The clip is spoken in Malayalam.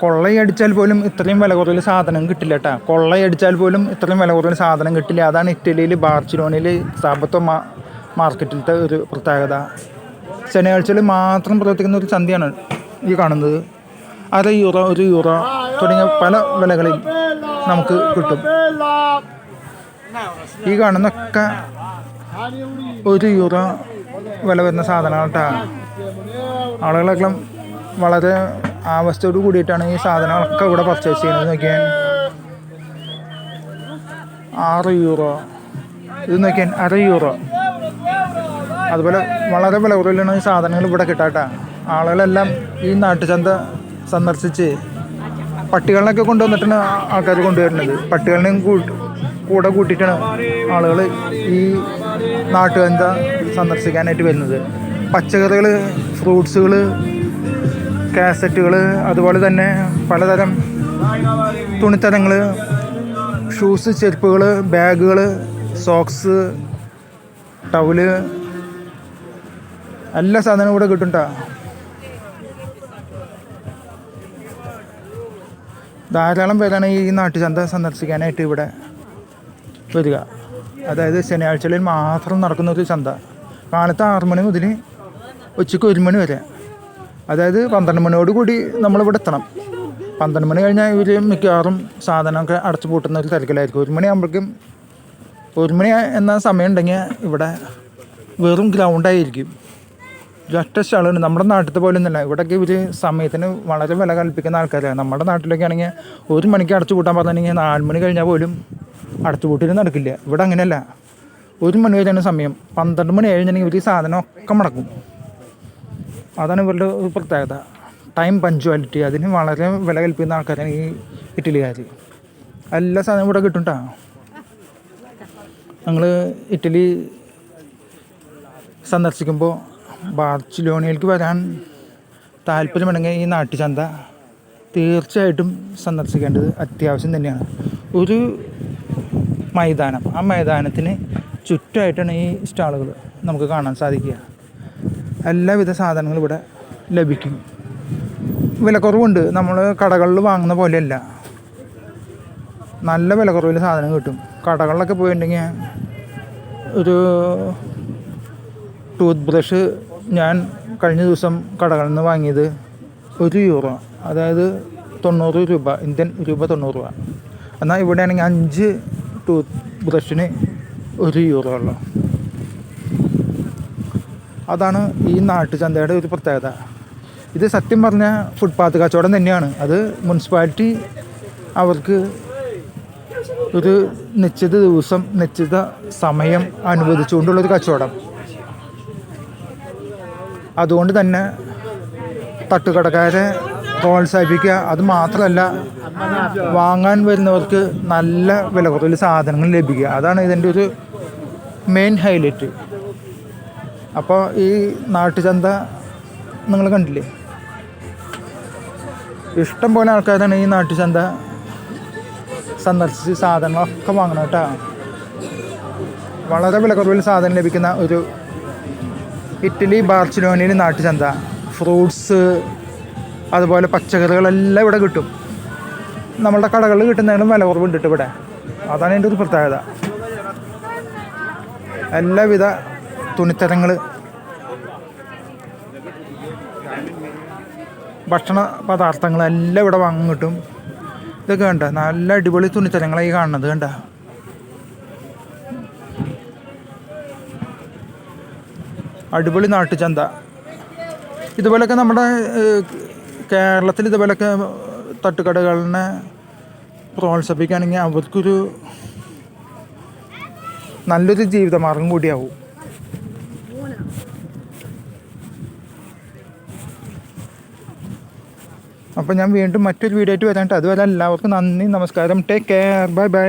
കൊള്ളയടിച്ചാൽ പോലും ഇത്രയും വില കുറവിൽ സാധനം കിട്ടില്ല കേട്ടോ കൊള്ളയടിച്ചാൽ പോലും ഇത്രയും വില കുറവിൽ സാധനം കിട്ടില്ല. അതാണ് ഇറ്റലിയിൽ ബാർസിലോണയിൽ സാമ്പത്തോ മാ മാർക്കറ്റിലത്തെ ഒരു പ്രത്യേകത. ശനിയാഴ്ചയിൽ മാത്രം പ്രവർത്തിക്കുന്ന ഒരു ചന്തയാണ് ഈ കാണുന്നത്. അര യൂറോ ഒരു യൂറോ തുടങ്ങിയ പല വിലകളിൽ നമുക്ക് കിട്ടും. ഈ കാണുന്നൊക്കെ ഒരു യൂറോ വില വരുന്ന സാധനമാണ് കേട്ടോ ആളുകളെല്ലാം വളരെ ആവശ്യത്തോട് കൂടിയിട്ടാണ് ഈ സാധനങ്ങളൊക്കെ ഇവിടെ പർച്ചേസ് ചെയ്യുന്നത് നോക്കിയാൽ ആറ് യൂറോ ഇത് നോക്കിയാൽ അര യൂറോ അതുപോലെ വളരെ വില കുറവിലാണ് ഈ സാധനങ്ങൾ ഇവിടെ കിട്ടാട്ട. ആളുകളെല്ലാം ഈ നാട്ടുചന്ത സന്ദർശിച്ച് പട്ടികളിനൊക്കെ കൊണ്ടുവന്നിട്ടാണ് ആൾക്കാർ കൊണ്ടുവരുന്നത്. പട്ടികളിനെയും കൂടെ കൂട്ടിയിട്ടാണ് ആളുകൾ ഈ നാട്ടുചന്ത സന്ദർശിക്കാനായിട്ട് വരുന്നത്. പച്ചക്കറികൾ ഫ്രൂട്ട്സുകൾ കാസറ്റുകൾ അതുപോലെ തന്നെ പലതരം തുണിത്തരങ്ങൾ ഷൂസ് ചെരുപ്പുകൾ ബാഗുകൾ സോക്സ് ടവൽ എല്ലാ സാധനവും ഇവിടെ കിട്ടും ട്ടാ. ധാരാളം പേരാണ് ഈ നാട്ടുചന്ത സന്ദർശിക്കാനായിട്ട് ഇവിടെ വരിക. അതായത് ശനിയാഴ്ചകളിൽ മാത്രം നടക്കുന്ന ഒരു ചന്ത. കാലത്ത് ആറ് മണി മുതൽ ഉച്ചയ്ക്ക് ഒരു മണി വരെ. അതായത് പന്ത്രണ്ട് മണിയോട് കൂടി നമ്മളിവിടെ എത്തണം. പന്ത്രണ്ട് മണി കഴിഞ്ഞാൽ ഇവർ മിക്കവാറും സാധനമൊക്കെ അടച്ചു പൂട്ടുന്ന ഒരു തിരക്കിലായിരിക്കും. ഒരു മണിയാകുമ്പോഴേക്കും ഒരു മണി എന്ന സമയം ഉണ്ടെങ്കിൽ ഇവിടെ വെറും ഗ്രൗണ്ടായിരിക്കും ഒറ്റ സ്ഥലമാണ് നമ്മുടെ നാട്ടിലത്തെ പോലെ ഒന്നുമല്ല. ഇവിടെയൊക്കെ ഇവർ സമയത്തിന് വളരെ വില കൽപ്പിക്കുന്ന ആൾക്കാരാണ്. നമ്മുടെ നാട്ടിലൊക്കെ ആണെങ്കിൽ ഒരു മണിക്ക് അടച്ചു പൂട്ടാൻ പറഞ്ഞിട്ടുണ്ടെങ്കിൽ നാല് മണി കഴിഞ്ഞാൽ പോലും അടച്ചു പൂട്ടിൽ നടക്കില്ല. ഇവിടെ അങ്ങനെയല്ല. ഒരു മണി വരെയാണ് സമയം. പന്ത്രണ്ട് മണി കഴിഞ്ഞിട്ടുണ്ടെങ്കിൽ ഇവർ ഈ സാധനം ഒക്കെ മുടക്കും. അതാണ് ഇവരുടെ ഒരു പ്രത്യേകത. ടൈം പഞ്ച്വാലിറ്റി അതിന് വളരെ വില കൽപ്പിക്കുന്ന ആൾക്കാരാണ് ഈ ഇറ്റലിക്കാർ എല്ലാ സാധനവും ഇവിടെ കിട്ടും കേട്ടോ ഞങ്ങൾ ഇറ്റലി സന്ദർശിക്കുമ്പോൾ ബാർച്ചിലോണിയിലേക്ക് വരാൻ താല്പര്യമുണ്ടെങ്കിൽ ഈ നാട്ടുചന്ത തീർച്ചയായിട്ടും സന്ദർശിക്കേണ്ടത് അത്യാവശ്യം തന്നെയാണ്. ഒരു മൈതാനം ആ മൈതാനത്തിന് ചുറ്റുമായിട്ടാണ് ഈ സ്റ്റാളുകൾ നമുക്ക് കാണാൻ സാധിക്കുക. എല്ലാവിധ സാധനങ്ങളും ഇവിടെ ലഭിക്കും. വിലക്കുറവുണ്ട്. നമ്മൾ കടകളിൽ വാങ്ങുന്ന പോലെയല്ല. നല്ല വിലക്കുറവിൽ സാധനം കിട്ടും. കടകളിലൊക്കെ പോയിട്ടുണ്ടെങ്കിൽ ഒരു ടൂത്ത് ബ്രഷ് ഞാൻ കഴിഞ്ഞ ദിവസം കടകളിൽ നിന്ന് വാങ്ങിയത് ഒരു യൂറോ. അതായത് തൊണ്ണൂറ് രൂപ. ഇന്ത്യൻ രൂപ തൊണ്ണൂറ് രൂപ. എന്നാൽ ഇവിടെയാണെങ്കിൽ അഞ്ച് ടൂത്ത് ബ്രഷിന് ഒരു യൂറോ ഉള്ളു. അതാണ് ഈ നാട്ടുചന്തയുടെ ഒരു പ്രത്യേകത. ഇത് സത്യം പറഞ്ഞ ഫുട്പാത്ത് കച്ചവടം തന്നെയാണ്. അത് മുനിസിപ്പാലിറ്റി അവർക്ക് ഒരു നിശ്ചിത ദിവസം നിശ്ചിത സമയം അനുവദിച്ചുകൊണ്ടുള്ളൊരു കച്ചവടം. അതുകൊണ്ട് തന്നെ തട്ടുകടക്കാരെ പ്രോത്സാഹിപ്പിക്കുക അത് മാത്രമല്ല വാങ്ങാൻ വരുന്നവർക്ക് നല്ല വില കുറവിൽ സാധനങ്ങൾ ലഭിക്കുക. അതാണ് ഇതിന്റെ ഒരു മെയിൻ ഹൈലൈറ്റ് അപ്പോൾ ഈ നാട്ടുചന്ത നിങ്ങൾ കണ്ടില്ലേ? ഇഷ്ടം പോലെ ആൾക്കാരാണ് ഈ നാട്ടുചന്ത സന്ദർശിച്ച് സാധനങ്ങളൊക്കെ വാങ്ങണം കേട്ടോ. വളരെ വിലക്കുറവിൽ സാധനം ലഭിക്കുന്ന ഒരു ഇറ്റലി ബാർച്ചിലോനയിൽ നാട്ടുചന്ത. ഫ്രൂട്ട്സ് അതുപോലെ പച്ചക്കറികളെല്ലാം ഇവിടെ കിട്ടും. നമ്മളുടെ കടകളിൽ കിട്ടുന്നതിനും വില കുറവുണ്ട് ഇവിടെ. അതാണ് എന്റെ ഒരു പ്രത്യേകത. എല്ലാവിധ തുണിത്തരങ്ങൾ ഭക്ഷണ പദാർത്ഥങ്ങൾ എല്ലാം ഇവിടെ വാങ്ങും കിട്ടും. ഇതൊക്കെ കണ്ട? നല്ല അടിപൊളി തുണിത്തരങ്ങളായി കാണുന്നത് കണ്ട? അടിപൊളി നാട്ടുചന്ത. ഇതുപോലൊക്കെ നമ്മുടെ കേരളത്തിൽ ഇതുപോലൊക്കെ തട്ടുകടകളിനെ പ്രോത്സാഹിപ്പിക്കുകയാണെങ്കിൽ അവർക്കൊരു നല്ലൊരു ജീവിതമാർഗം കൂടിയാവും. അപ്പോൾ ഞാൻ വീണ്ടും മറ്റൊരു വീഡിയോ ആയിട്ട് വരാനായിട്ട് അതുവരെ എല്ലാവർക്കും നന്ദി നമസ്കാരം. Take care bye bye